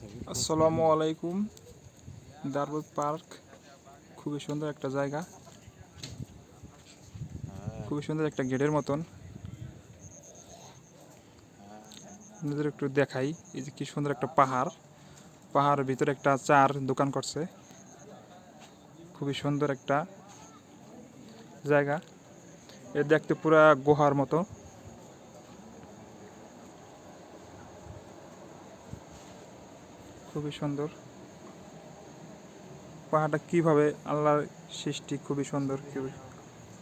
আসসালামু আলাইকুম। দারবাগ পার্ক, খুবই সুন্দর একটা জায়গা। খুবই সুন্দর একটা গেটের মতন। আপনাদের একটু দেখাই, এই যে কি সুন্দর একটা পাহাড়। পাহাড়ের ভিতরে একটা চার দোকান করছে। খুবই সুন্দর একটা জায়গা। এ দেখতে পুরা গুহার মতো। খুবই সুন্দর। পাহাড়টা কীভাবে আল্লাহর সৃষ্টি খুবই সুন্দর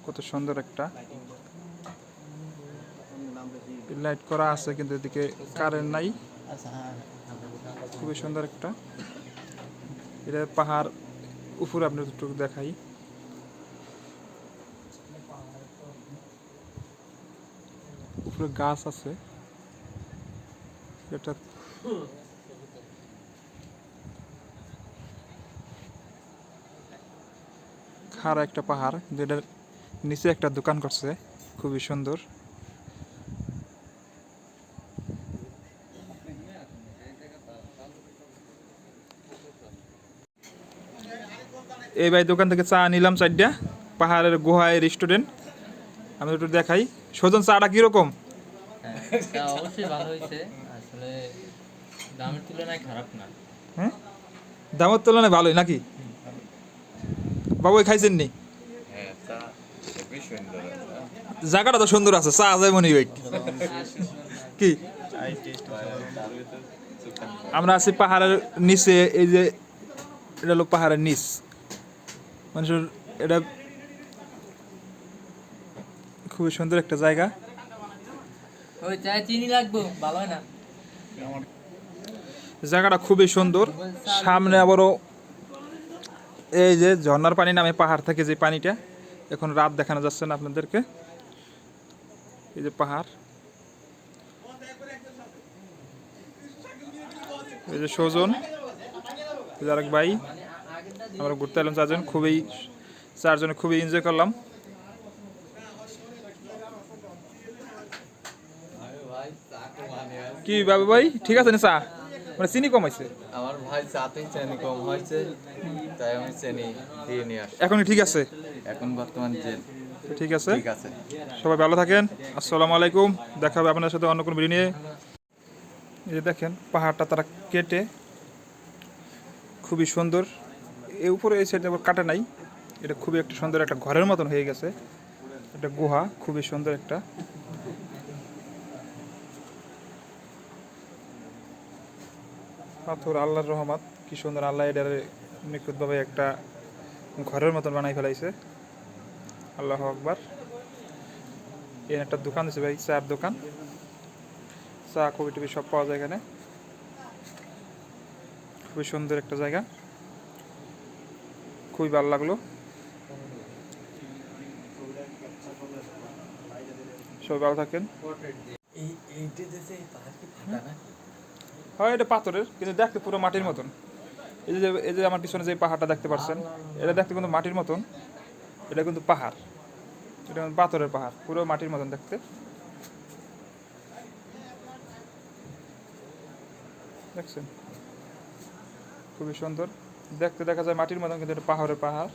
কত সুন্দর একটা। লাইট করা আছে কিন্তু এদিকে কারেন্ট নাই। খুবই সুন্দর একটা। এটা পাহাড় উপরে আপনার একটু দেখাই। উপরে গাছ আছে। এটা খাড়া একটা পাহাড় যেটার নিচে একটা দোকান করছে খুবই সুন্দর। এই ভাই দোকান থেকে চা নিলাম চারটা পাহাড়ের গুহায় রেস্টুরেন্ট আমি একটু দেখাই। সজন চাটা কীরকম? হ্যাঁ, অবশ্যই ভালো হয়েছে। আসলে দামের তুলনায় খারাপ না। হ্যাঁ? দামের তুলনায় ভালোই নাকি? বাবু খাইছেন নি? জায়গাটা তো সুন্দর আছে চা যায় মনে হয়। কি? আমরা আছি পাহাড়ের নিচে এই যে এটা হলো পাহাড়ের নিচ। মানুষের এটা খুবই সুন্দর একটা জায়গা। ওই চায় চিনি লাগবো ভালো না? জায়গাটা খুবই সুন্দর। সামনে আবারও এই যে ঝর্নার পানি নামে পাহাড় থেকে যে পানিটা, এখন রাত দেখানো যাচ্ছে না আপনাদেরকে। এই যে পাহাড়। এই যে সজন। এই যে আরেক ভাই। আমরা ঘুরতে এলাম চারজন, খুবই চারজনে খুবই এনজয় করলাম। কি বাবু ভাই, ঠিক আছে না চা? মানে চিনি কমাইছে আমার ভাই চাতেই চেনি কম হয়েছে তাই আমি চেনি দিয়ে নিয়ে আসি এখনই ঠিক আছে? এখন বর্তমান যে ঠিক আছে? ঠিক আছে। সবাই ভালো থাকেন আসসালামু আলাইকুম দেখা হবে আপনাদের সাথে অন্য কোনো ভিডিও নিয়ে। এই যে দেখেন পাহাড়টা তারা কেটে খুবই সুন্দর। এই উপরে এই সাইডে আবার কাটা নাই। এটা খুবই একটা সুন্দর একটা ঘরের মতন হয়ে গেছে। একটা গুহা খুবই সুন্দর একটা পাথর আল্লাহর রহমত। কি সুন্দর আল্লাহ এটার নিখুঁতভাবে একটা ঘরের মতন বানাই ফেলাইছে। আল্লাহ আকবার। এর একটা দোকান আছে ভাই চার দোকান। চা কবি টবি সব পাওয়া যায় এখানে। খুবই সুন্দর একটা জায়গা। খুবই ভালো লাগল। সবাই ভালো থাকেন। হয় এটা পাথরের, কিন্তু দেখতে পুরো মাটির মতন। এই যে এই যে আমার পিছনে যে পাহাড়টা দেখতে পাচ্ছেন, এটা দেখতে কিন্তু মাটির মতন, এটা কিন্তু পাহাড়। এটা পাথরের পাহাড়, পুরো মাটির মতন দেখতে। দেখছেন? খুবই সুন্দর। দেখতে দেখা যায় মাটির মতন, কিন্তু এটা পাহাড়ের পাহাড়।